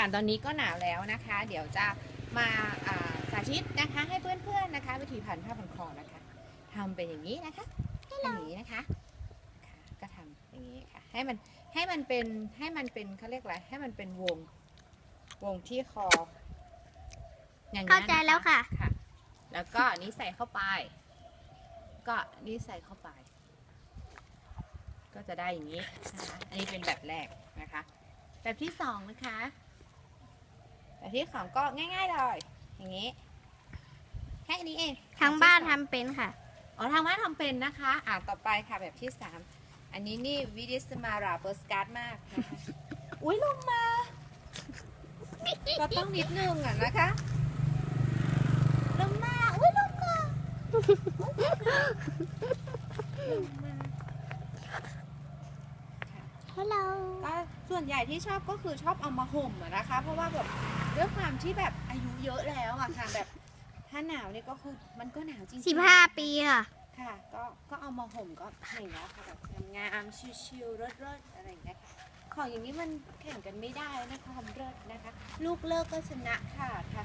ค่ะตอนนี้ก็หนาวแล้วนะคะ เดี๋ยวจะมาอ่าสาธิตนะคะ ให้เพื่อนๆนะคะ วิธีพันผ้าพันคอนะคะทำเป็นอย่างนี้นะคะอย่างนี้นะคะค่ะก็ทำอย่างนี้ค่ะ ให้มันให้มันเป็นให้มันเป็นเขาเรียกอะไรให้มันเป็นวงวงที่คอ อย่างนี้ยเข้าใจแล้วค่ะค่ะ แล้วก็อันนี้ใส่เข้าไป ก็อันนี้ใส่เข้าไป ก็จะได้อย่างนี้นะคะอันนี้เป็นแบบแรกนะคะ แบบที่สองนะคะ แบบที่สองก็ง่ายๆเลย อย่างนี้ แค่นี้เองทางบ้านแบบทำที่สอเป็นค่ะ อ๋อทางบ้านทำเป็นนะคะ อ่าต่อไปค่ะแบบที่สามอันนี้นี่วิดิสมาราเบอร์สการ์ดมากนะคะอุ้ยลงมา ก็ต้องนิดนึงอะนะคะลงมาอุ้ยลงมาลงมา ฮัลโหลก็ส่วนใหญ่ที่ชอบก็คือชอบเอามาห่มอะนะคะ เพราะว่าแบบด้วยความที่แบบอายุเยอะแล้วอะค่ะแบบถ้าหนาวเนี่ยก็คือมันก็หนาวจริงๆสิบห้าปีค่ะ ค่ะ ก็ก็เอามาห่มก็อย่างเงี้ยค่ะแบบงามๆชิวๆเลิศๆอะไรอย่างเงี้ยค่ะของอย่างนี้มันแข่งกันไม่ได้นะคะความเลิศนะคะ ลูกเลิกก็ชนะค่ะค่ะ